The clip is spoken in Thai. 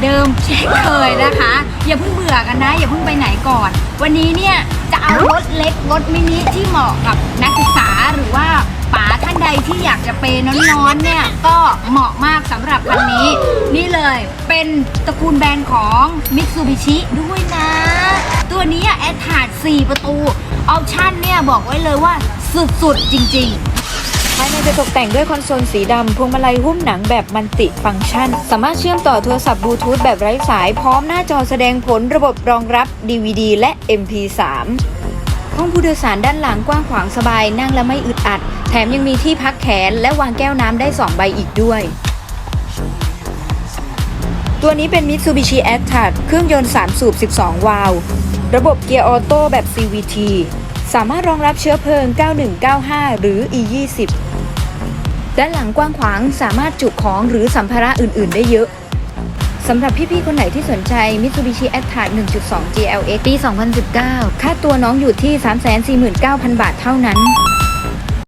เนเน่เหมือนเดิมเช่นเคยนะคะ อย่าเพิ่งเบื่อกันนะ อย่าเพิ่งไปไหนก่อน วันนี้เนี่ยจะเอารถเล็กรถมินิที่เหมาะกับนักศึกษาหรือว่าป๋าท่านใดที่อยากจะเปย์น้อนๆเนี่ยก็เหมาะมากสำหรับคันนี้ นี่เลยเป็นตระกูลแบรนด์ของ Mitsubishi ด้วยนะ ตัวนี้แอดถาด 4 ประตู ออปชั่นเนี่ยบอกไว้เลยว่าสุดๆจริงๆ ภายในจะตกแต่งด้วยคอนโซลสีดำพวงมาลัยหุ้มหนังแบบมัลติฟังก์ชัน สามารถเชื่อมต่อโทรศัพท์บลูทูธแบบไร้สาย พร้อมหน้าจอแสดงผลระบบรองรับ DVD และ MP3 ห้องผู้โดยสารด้านหลังกว้างขวางสบาย นั่งและไม่อึดอัด แถมยังมีที่พักแขนและวางแก้วน้ำได้2ใบอีกด้วย ตัวนี้เป็น Mitsubishi a t t r a เครื่องยนต์ 3 สูบ 12 วาล์วระบบเกียร์ออโต้แบบ CVT สามารถรองรับเชื้อเพลิง 9195 หรือ E20 ด้านหลังกว้างขวางสามารถจุของหรือสัมภาระอื่น ๆ ได้เยอะสำหรับพี่ ๆ คนไหนที่สนใจ Mitsubishi a t t r a 1.2 GLX ปี 2019 ค่าตัวน้องอยู่ที่ 349,000 บาทเท่านั้น